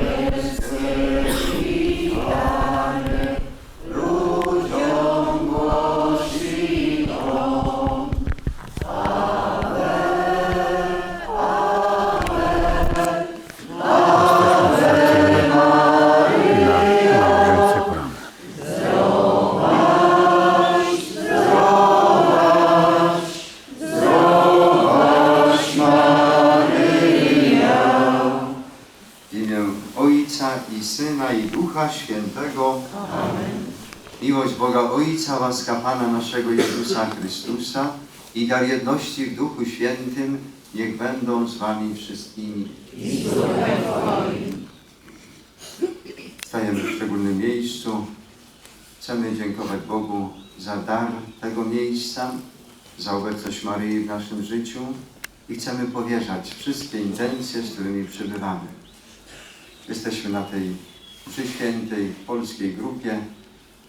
Yes. I dar jedności w Duchu Świętym niech będą z Wami wszystkimi. Stajemy w szczególnym miejscu. Chcemy dziękować Bogu za dar tego miejsca, za obecność Maryi w naszym życiu i chcemy powierzać wszystkie intencje, z którymi przybywamy. Jesteśmy na tej przyświętej polskiej grupie.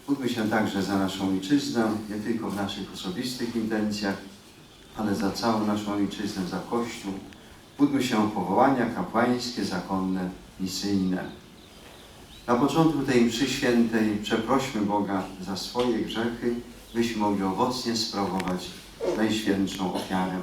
Módlmy się także za naszą ojczyznę, nie tylko w naszych osobistych intencjach, ale za całą naszą ojczyznę, za Kościół. Módlmy się powołania kapłańskie, zakonne, misyjne. Na początku tej mszy świętej przeprośmy Boga za swoje grzechy, byśmy mogli owocnie sprawować Najświętszą ofiarę.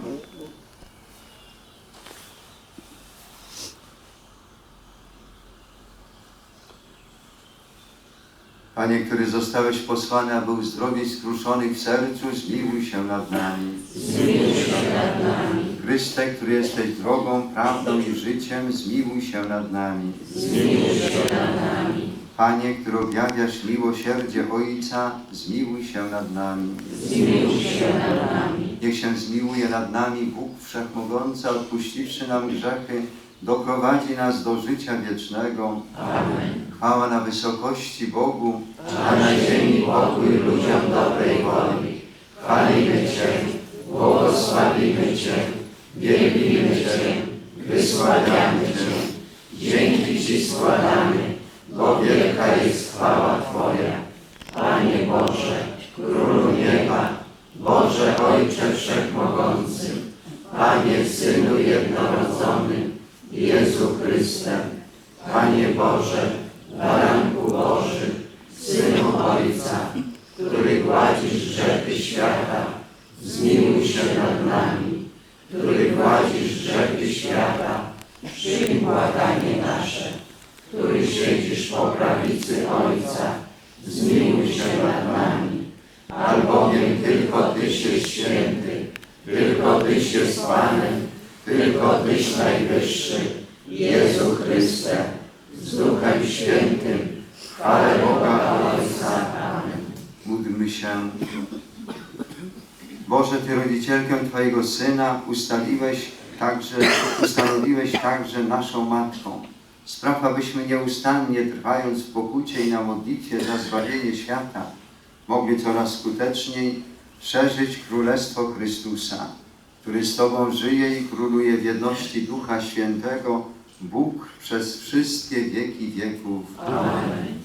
Panie, który zostałeś posłany, aby uzdrowić skruszonych w sercu, zmiłuj się nad nami. Zmiłuj się nad nami, Chryste, który jesteś drogą, prawdą i życiem, zmiłuj się nad nami. zmiłuj się nad nami, Panie, który objawiasz miłosierdzie Ojca, zmiłuj się nad nami. zmiłuj się nad nami, Niech się zmiłuje nad nami Bóg Wszechmogący, odpuściwszy nam grzechy, doprowadzi nas do życia wiecznego. Amen. Chwała na wysokości Bogu, A na ziemi pokój ludziom dobrej woli. Chwalimy Cię, błogosławimy Cię, wielbimy Cię, wysławiamy Cię. Dzięki Ci składamy, bo wielka jest chwała Twoja. Panie Boże, Królu nieba, Boże Ojcze Wszechmogący, Panie Synu jednorodzony, Jezu Chryste, Panie Boże, Baranku Boży, Synu Ojca, który gładzisz grzechy świata, zmiłuj się nad nami, który gładzisz grzechy świata, przyjm błaganie nasze, który siedzisz po prawicy Ojca, zmiłuj się nad nami, albowiem tylko Tyś jest święty, tylko Tyś jest Panem, tylko Tyś najwyższy, Jezu Chryste, z Duchem Świętym, chwale Boga Ojca. Amen. módlmy się. Boże, Ty rodzicielkę Twojego Syna ustaliłeś także, ustanowiłeś także naszą Matką. Spraw, abyśmy nieustannie, trwając w pokucie i na modlitwie za zbawienie świata, mogli coraz skuteczniej szerzyć Królestwo Chrystusa, który z Tobą żyje i króluje w jedności Ducha Świętego, Bóg przez wszystkie wieki wieków. Amen.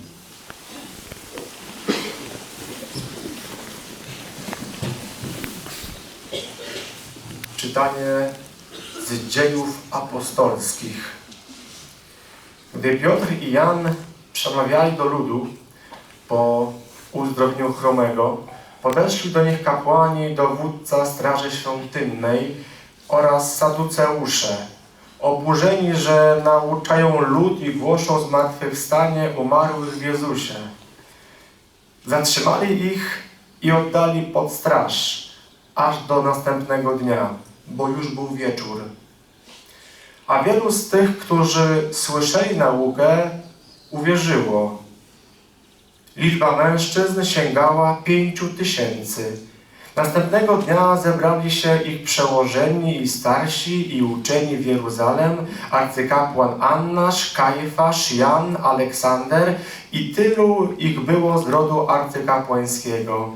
Czytanie z dziejów apostolskich. Gdy Piotr i Jan przemawiali do ludu po uzdrowieniu chromego, podeszli do nich kapłani, dowódca Straży Świątynnej oraz saduceusze, oburzeni, że nauczają lud i głoszą zmartwychwstanie umarłych w Jezusie. Zatrzymali ich i oddali pod straż, aż do następnego dnia, bo już był wieczór. A wielu z tych, którzy słyszeli naukę, uwierzyło. Liczba mężczyzn sięgała pięciu tysięcy. Następnego dnia zebrali się ich przełożeni i starsi i uczeni w Jeruzalem, arcykapłan Annasz, Kajfasz, Jan, Aleksander i tylu ich było z rodu arcykapłańskiego.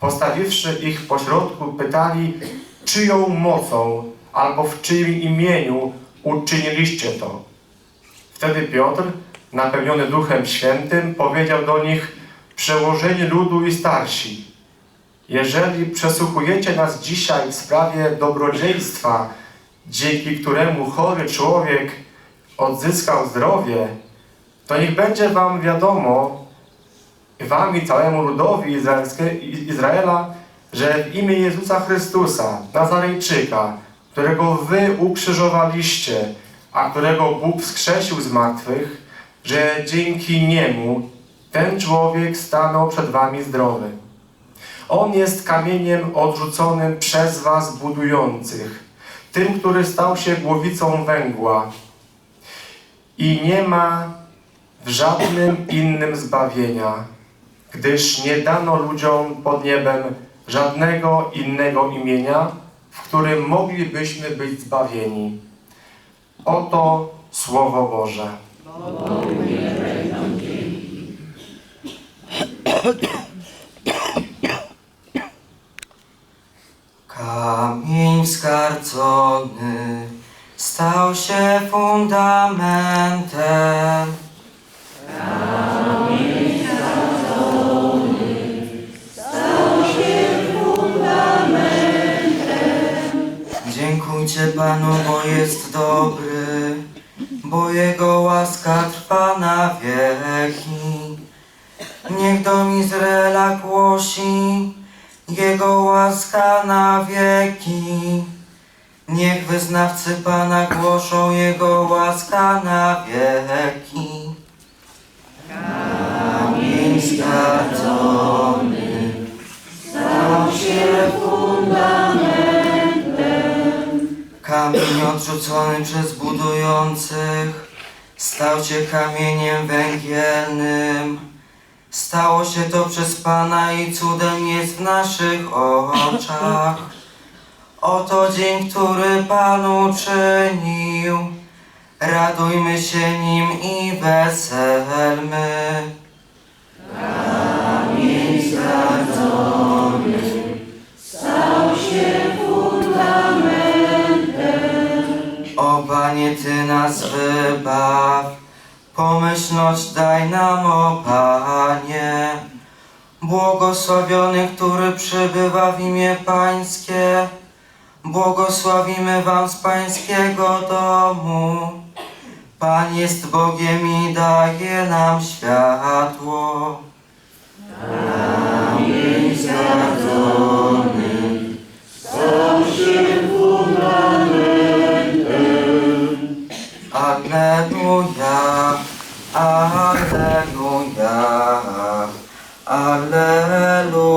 Postawiwszy ich pośrodku, pytali, czyją mocą albo w czyim imieniu uczyniliście to. Wtedy Piotr, napełniony Duchem Świętym, powiedział do nich, przełożeni ludu i starsi, jeżeli przesłuchujecie nas dzisiaj w sprawie dobrodziejstwa, dzięki któremu chory człowiek odzyskał zdrowie, to niech będzie wam wiadomo, wam i całemu ludowi Izraela, że w imię Jezusa Chrystusa, Nazarejczyka, którego wy ukrzyżowaliście, a którego Bóg wskrzesił z martwych, że dzięki niemu ten człowiek stanął przed wami zdrowy. On jest kamieniem odrzuconym przez was budujących, tym, który stał się głowicą węgła i nie ma w żadnym innym zbawienia, gdyż nie dano ludziom pod niebem żadnego innego imienia, w którym moglibyśmy być zbawieni. Oto Słowo Boże. Oh. Odrzucony przez budujących stał się kamieniem węgielnym. Stało się to przez Pana i cudem jest w naszych oczach. Oto dzień, który Pan uczynił. Radujmy się nim i weselmy. Kamień Panie, Ty nas wybaw. Pomyślność daj nam, o Panie. Błogosławiony, który przybywa w imię Pańskie. Błogosławimy Wam z Pańskiego domu. Pan jest Bogiem i daje nam światło. Kamień zgadzony Alleluja, Alleluja, Alleluja.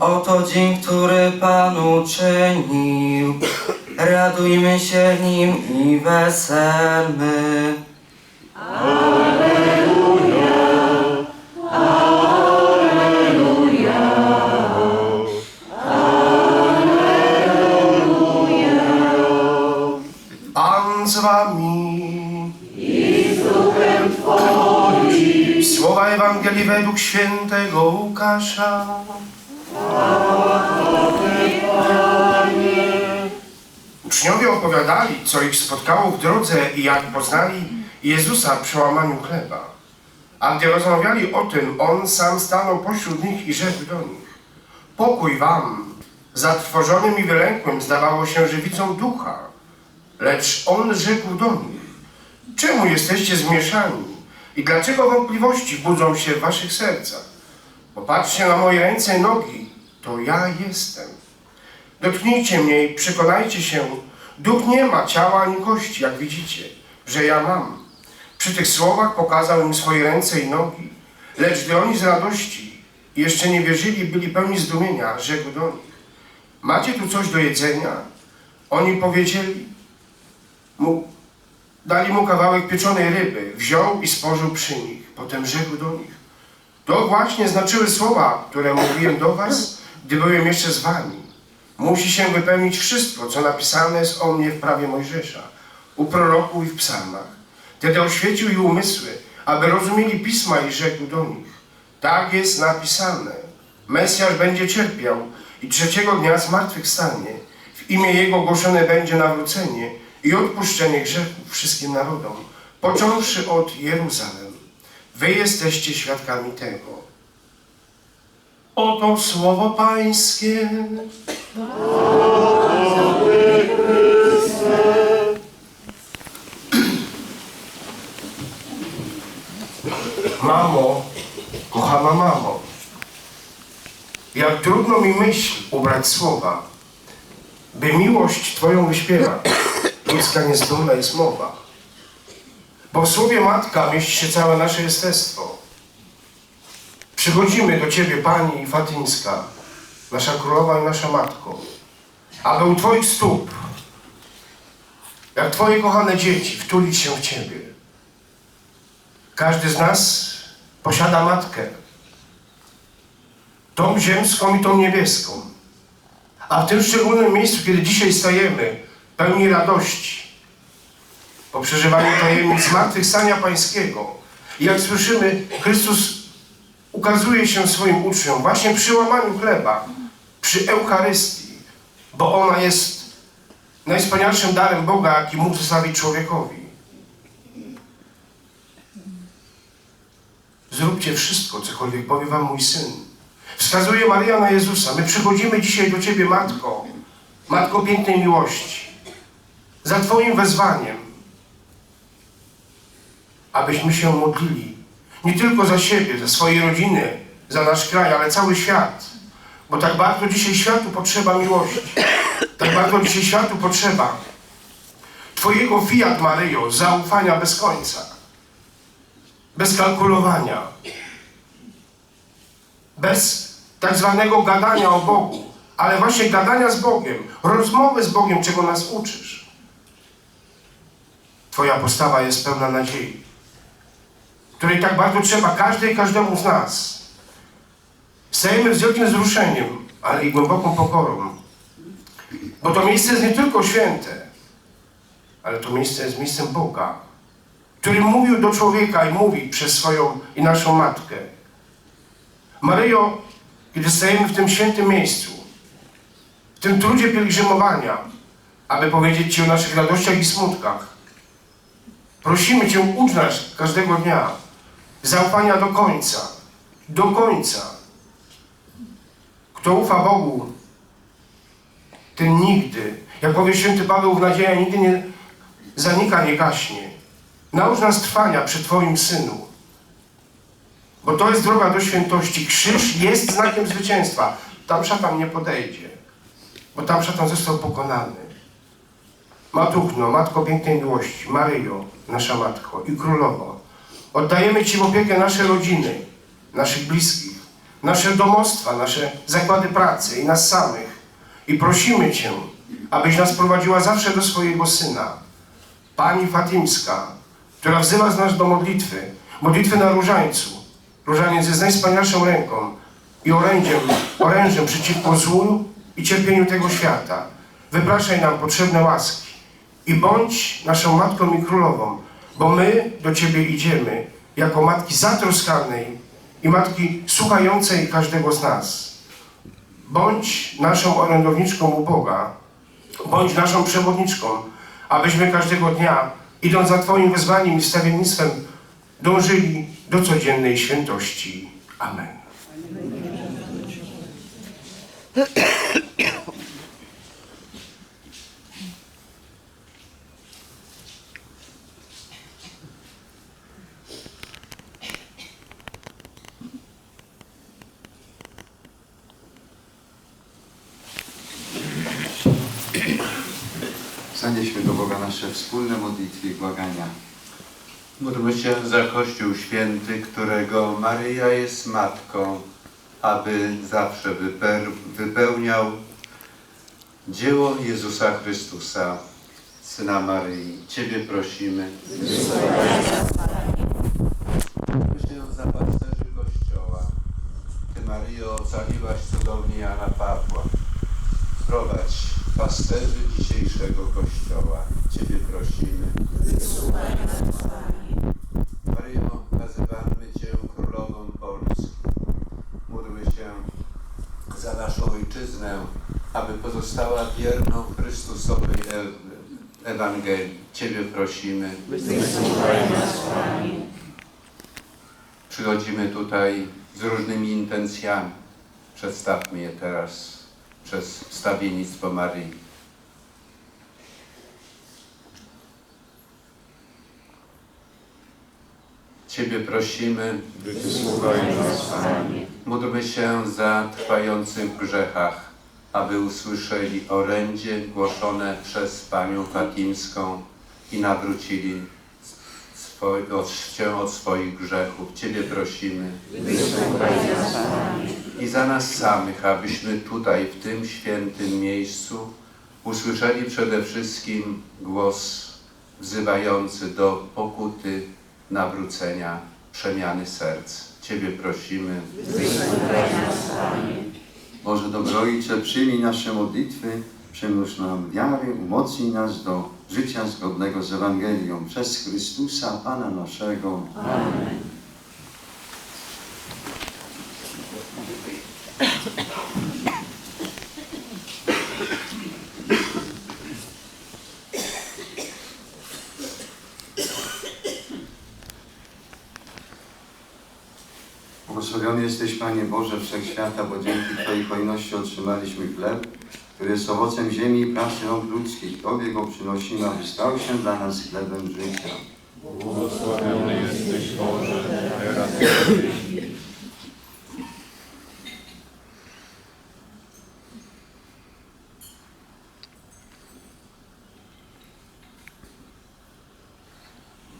Oto dzień, który Pan uczynił. Radujmy się nim i weselmy. Z wami. I. Słowa Ewangelii według świętego Łukasza. Uczniowie opowiadali, co ich spotkało w drodze i jak poznali Jezusa przy łamaniu chleba. A gdy rozmawiali o tym, On sam stanął pośród nich i rzekł do nich Pokój wam! Zatrwożonym i wylękłym zdawało się, że widzą ducha. Lecz on rzekł do nich, czemu jesteście zmieszani i dlaczego wątpliwości budzą się w waszych sercach? Popatrzcie na moje ręce i nogi, to ja jestem. Dotknijcie mnie i przekonajcie się, duch nie ma ciała ani kości, jak widzicie, że ja mam. Przy tych słowach pokazał im swoje ręce i nogi, lecz gdy oni z radości jeszcze nie wierzyli, byli pełni zdumienia, rzekł do nich, macie tu coś do jedzenia? Oni powiedzieli, mu, dali mu kawałek pieczonej ryby, wziął i spożył przy nich. Potem rzekł do nich, to właśnie znaczyły słowa, które mówiłem do was, gdy byłem jeszcze z wami. Musi się wypełnić wszystko, co napisane jest o mnie w prawie Mojżesza, u proroku i w psalmach. Wtedy oświecił ich umysły, aby rozumieli pisma i rzekł do nich, tak jest napisane, Mesjasz będzie cierpiał i trzeciego dnia zmartwychwstanie. W imię Jego głoszone będzie nawrócenie i odpuszczenie grzechów wszystkim narodom, począwszy od Jeruzalem. Wy jesteście świadkami tego. Oto słowo Pańskie. Mamo, kochana mamo, jak trudno mi myśl ubrać słowa, by miłość Twoją wyśpiewać, ludzka niezdolna jest mowa. Bo w słowie matka mieści się całe nasze jestestwo. Przychodzimy do Ciebie, Pani Fatyńska, nasza królowa i nasza matko, aby u Twoich stóp, jak Twoje kochane dzieci, wtulić się w Ciebie. Każdy z nas posiada matkę, tą ziemską i tą niebieską. A w tym szczególnym miejscu, kiedy dzisiaj stajemy, pełni radości, po przeżywaniu tajemnic zmartwychwstania Pańskiego. I jak słyszymy, Chrystus ukazuje się swoim uczniom właśnie przy łamaniu chleba, przy Eucharystii, bo ona jest najwspanialszym darem Boga, jaki mógł zostawić człowiekowi. Zróbcie wszystko, cokolwiek powie wam mój syn. Wskazuje Maria na Jezusa. My przychodzimy dzisiaj do Ciebie, Matko, Matko pięknej miłości, za Twoim wezwaniem, abyśmy się modlili nie tylko za siebie, za swoje rodziny, za nasz kraj, ale cały świat. Bo tak bardzo dzisiaj światu potrzeba miłości. Tak bardzo dzisiaj światu potrzeba Twojego fiat, Maryjo, zaufania bez końca, bez kalkulowania, bez tak zwanego gadania o Bogu, ale właśnie gadania z Bogiem, rozmowy z Bogiem, czego nas uczysz. Twoja postawa jest pełna nadziei, której tak bardzo trzeba każdej i każdemu z nas. Stajemy z wielkim wzruszeniem, ale i głęboką pokorą, bo to miejsce jest nie tylko święte, ale to miejsce jest miejscem Boga, który mówił do człowieka i mówi przez swoją i naszą matkę. Maryjo, kiedy stajemy w tym świętym miejscu, w tym trudzie pielgrzymowania, aby powiedzieć Ci o naszych radościach i smutkach, prosimy Cię, ucz nas każdego dnia zaufania do końca, do końca. Kto ufa Bogu, ten nigdy, jak powie święty Paweł, nadzieja nigdy nie zanika, nie gaśnie. Naucz nas trwania przy Twoim Synu. Bo to jest droga do świętości. Krzyż jest znakiem zwycięstwa. Tam szatan nie podejdzie, bo tam szatan został pokonany. Matuchno, Matko Pięknej Miłości, Maryjo, nasza Matko i Królowo, oddajemy Ci w opiekę nasze rodziny, naszych bliskich, nasze domostwa, nasze zakłady pracy i nas samych. I prosimy Cię, abyś nas prowadziła zawsze do swojego Syna, Pani Fatimska, która wzywa z nas do modlitwy, modlitwy na różańcu. Różaniec jest najwspanialszą ręką i orędziem, orężem przeciwko złu i cierpieniu tego świata. Wypraszaj nam potrzebne łaski i bądź naszą Matką i Królową, bo my do Ciebie idziemy jako Matki zatroskanej i Matki słuchającej każdego z nas. Bądź naszą orędowniczką u Boga, bądź naszą przewodniczką, abyśmy każdego dnia, idąc za Twoim wezwaniem i stawiennictwem, dążyli do codziennej świętości. Amen. Zanieśmy do Boga nasze wspólne modlitwy i błagania. Módlmy się za Kościół Święty, którego Maryja jest Matką, aby zawsze wypełniał dzieło Jezusa Chrystusa, Syna Maryi. Ciebie prosimy. Módlmy się za pasterzy Kościoła. Ty, Maryjo, ocaliłaś cudownie Jana Pawła. Prowadź pasterzy dzisiejszego Kościoła. Ciebie prosimy. Maryjo, nazywamy Cię Królową Polski. Módlmy się za naszą Ojczyznę, aby pozostała wierną Chrystusowej Ewangelii. Ciebie prosimy. Przychodzimy tutaj z różnymi intencjami. Przedstawmy je teraz przez wstawiennictwo Maryi. Ciebie prosimy, módlmy się za trwających grzechach, aby usłyszeli orędzie głoszone przez Panią Fatimską i nawrócili się od swoich grzechów. Ciebie prosimy. I za nas samych, abyśmy tutaj, w tym świętym miejscu, usłyszeli przede wszystkim głos wzywający do pokuty, nawrócenia, przemiany serc. Ciebie prosimy. Boże Dobrojcze, przyjmij nasze modlitwy, przymnóż nam wiary, umocnij nas do życia zgodnego z Ewangelią przez Chrystusa, Pana naszego. Błogosławiony jesteś, Panie Boże Wszechświata, bo dzięki Twojej hojności otrzymaliśmy chleb, który jest owocem ziemi i pracy rąk ludzkich. Tobie go przynosimy, aby stał się dla nas chlebem życia.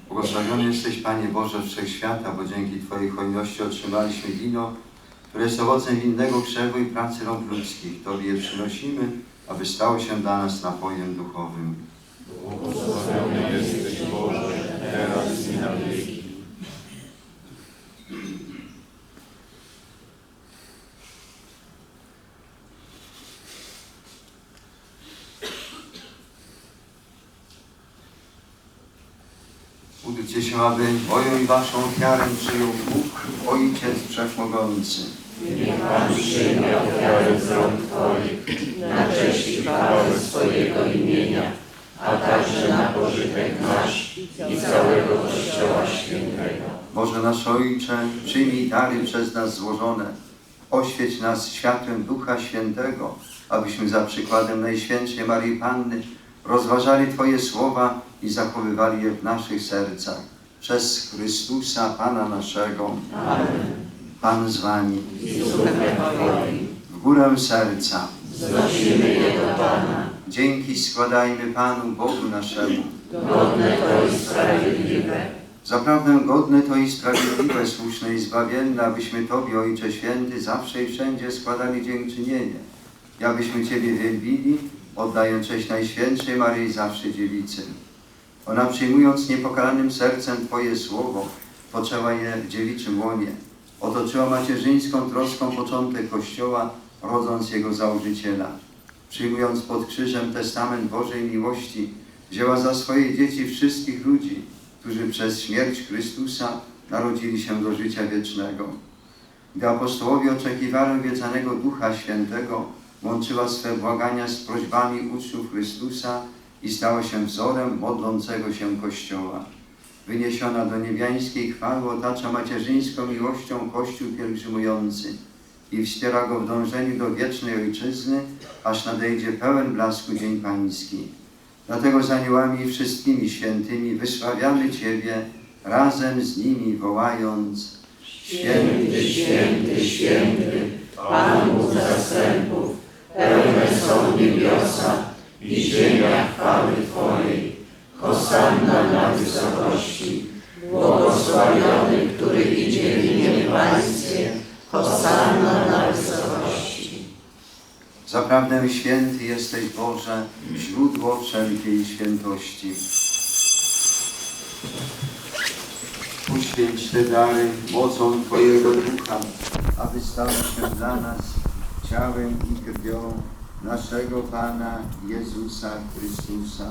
Błogosławiony jesteś, Panie Boże Wszechświata, bo dzięki Twojej hojności otrzymaliśmy wino, które jest owocem winnego krzewu i pracy rąk ludzkich. Tobie je przynosimy, aby stało się dla nas napojem duchowym. Módlcie się, aby moją i waszą ofiarę przyjął Bóg, Ojciec Wszechmogący. Boże nasz Ojcze, przyjmij dary przez nas złożone. Oświeć nas światłem Ducha Świętego, abyśmy za przykładem Najświętszej Marii Panny rozważali Twoje słowa i zachowywali je w naszych sercach. Przez Chrystusa, Pana naszego. Pan z Wami. W górę serca. Dzięki składajmy Panu Bogu naszemu. Zaprawdę godne to i sprawiedliwe, słuszne i zbawienne, abyśmy Tobie, Ojcze Święty, zawsze i wszędzie składali dziękczynienie. I abyśmy Ciebie wielbili, oddając cześć Najświętszej Maryi zawsze dziewicy. Ona przyjmując niepokalanym sercem Twoje słowo, poczęła je w dziewiczym łonie. Otoczyła macierzyńską troską początek Kościoła, rodząc jego założyciela. Przyjmując pod krzyżem testament Bożej miłości, wzięła za swoje dzieci wszystkich ludzi, którzy przez śmierć Chrystusa narodzili się do życia wiecznego. Gdy apostołowie oczekiwali obiecanego Ducha Świętego, łączyła swe błagania z prośbami uczniów Chrystusa i stała się wzorem modlącego się Kościoła. Wyniesiona do niebiańskiej chwały otacza macierzyńską miłością Kościół pielgrzymujący i wspiera go w dążeniu do wiecznej Ojczyzny, aż nadejdzie pełen blasku Dzień Pański. Dlatego z aniołami i wszystkimi świętymi wysławiamy Ciebie, razem z nimi wołając Święty, święty, święty, Pan zastępów, pełne są niebiosa i ziemia chwały Twojej. Hosanna na wysokości, błogosławiony, który idzie w imię Pańskie. Hosanna na wysokości. Zaprawdę święty jesteś Boże, źródło wszelkiej świętości. Uświęć te dary mocą Twojego Ducha, aby stały się dla nas ciałem i krwią naszego Pana Jezusa Chrystusa.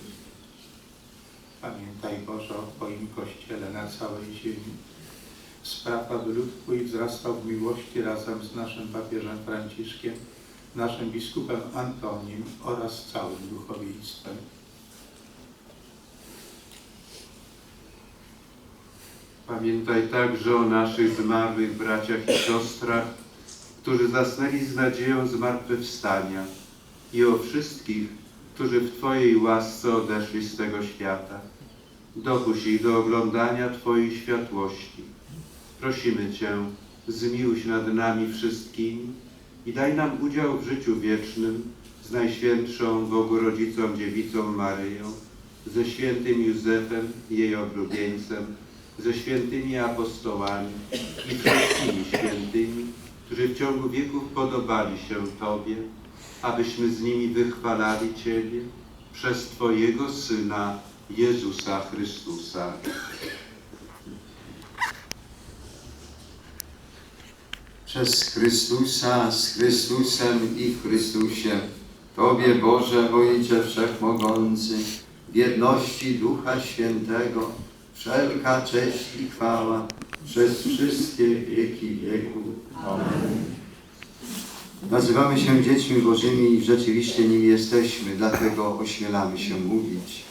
Pamiętaj Boże o Twoim Kościele na całej ziemi. Spraw, aby lud Twój wzrastał w miłości razem z naszym papieżem Franciszkiem, naszym biskupem Antonim oraz całym duchowieństwem. Pamiętaj także o naszych zmarłych braciach i siostrach, którzy zasnęli z nadzieją zmartwychwstania i o wszystkich, którzy w Twojej łasce odeszli z tego świata. Dopuść ich do oglądania Twojej światłości. Prosimy Cię, zmiłuj się nad nami wszystkimi i daj nam udział w życiu wiecznym z Najświętszą Bogu Rodzicą Dziewicą Maryją, ze świętym Józefem, jej oblubieńcem, ze świętymi apostołami i wszystkimi świętymi, którzy w ciągu wieków podobali się Tobie, abyśmy z nimi wychwalali Ciebie przez Twojego Syna Jezusa Chrystusa. Przez Chrystusa, z Chrystusem i w Chrystusie. Tobie, Boże, Ojcze Wszechmogący, w jedności Ducha Świętego, wszelka cześć i chwała przez wszystkie wieki wieków. Amen. Nazywamy się dziećmi Bożymi i rzeczywiście nimi jesteśmy, dlatego ośmielamy się mówić.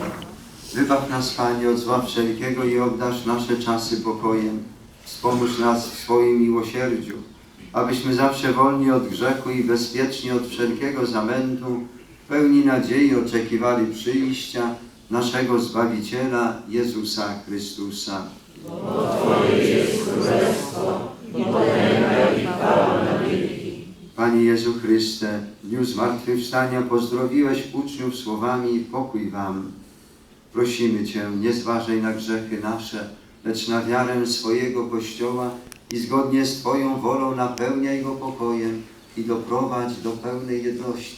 Wybaw nas, Panie, od zła wszelkiego i obdarz nasze czasy pokojem. Wspomóż nas w swoim miłosierdziu, abyśmy zawsze wolni od grzechu i bezpieczni od wszelkiego zamętu, pełni nadziei oczekiwali przyjścia naszego Zbawiciela Jezusa Chrystusa. Panie Jezu Chryste, w dniu zmartwychwstania pozdrowiłeś uczniów słowami pokój wam. Prosimy Cię, nie zważaj na grzechy nasze, lecz na wiarę swojego Kościoła i zgodnie z Twoją wolą napełniaj go pokojem i doprowadź do pełnej jedności,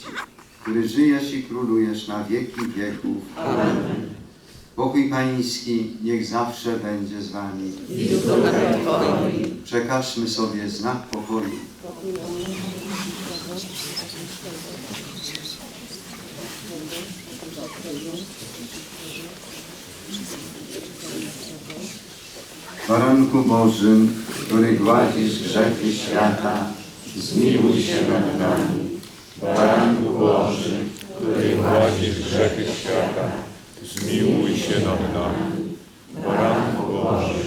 który żyjesz i królujesz na wieki wieków. Amen. Pokój Pański niech zawsze będzie z Wami. Przekażmy sobie znak pokoju. Baranku Bożym, który gładzisz grzechy świata, Zmiłuj się nad nami, Baranku Boży, który gładzisz grzechy świata. Zmiłuj się nad nami, Baranku Boży,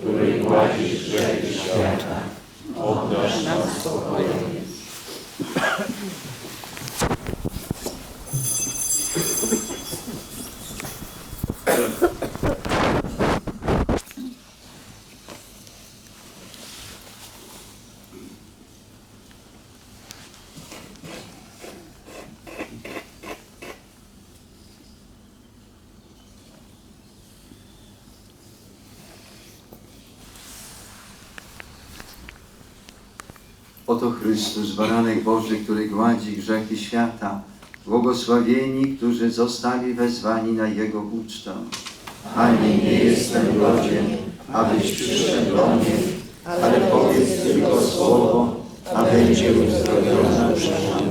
który gładzisz grzechy świata. Oddasz nam spokojem. Oto Chrystus, baranek Boży, który gładzi grzechy świata. Błogosławieni, którzy zostali wezwani na Jego ucztę. Ani nie jestem godzien, abyś przyszedł do mnie, ale powiedz tylko słowo, a będzie uzdrowiona przeszana.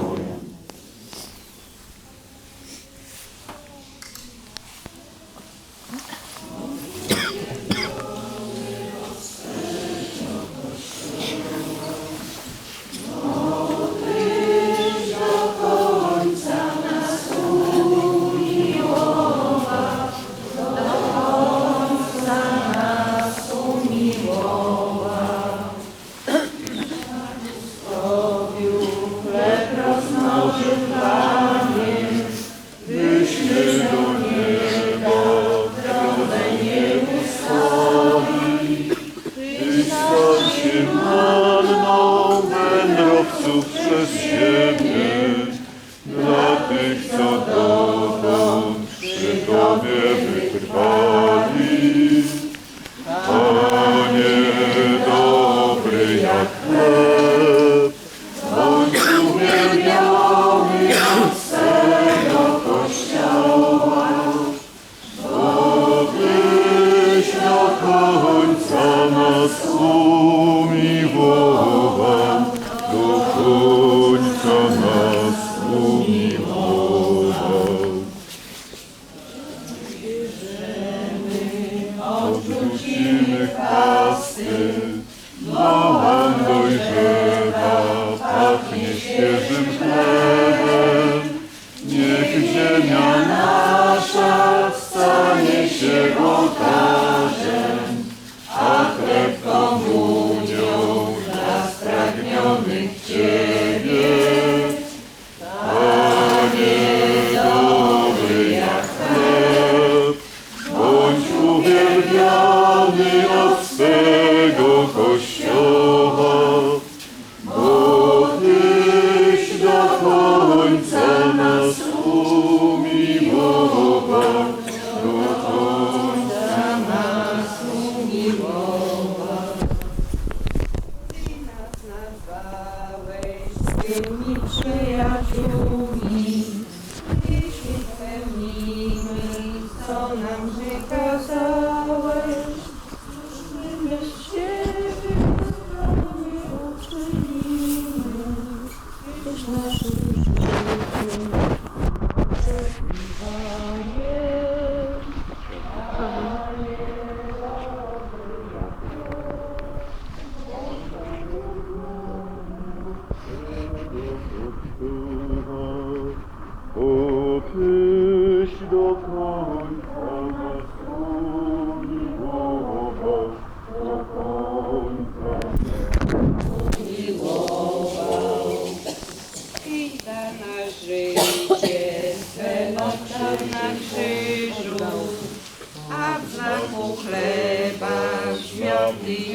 Twoimi przyjaciółmi.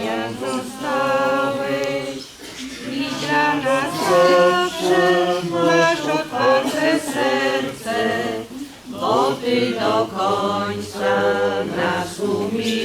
nas zostałeś i dla nas zawsze masz otwarte serce, bo Ty do końca nas umiłowałeś.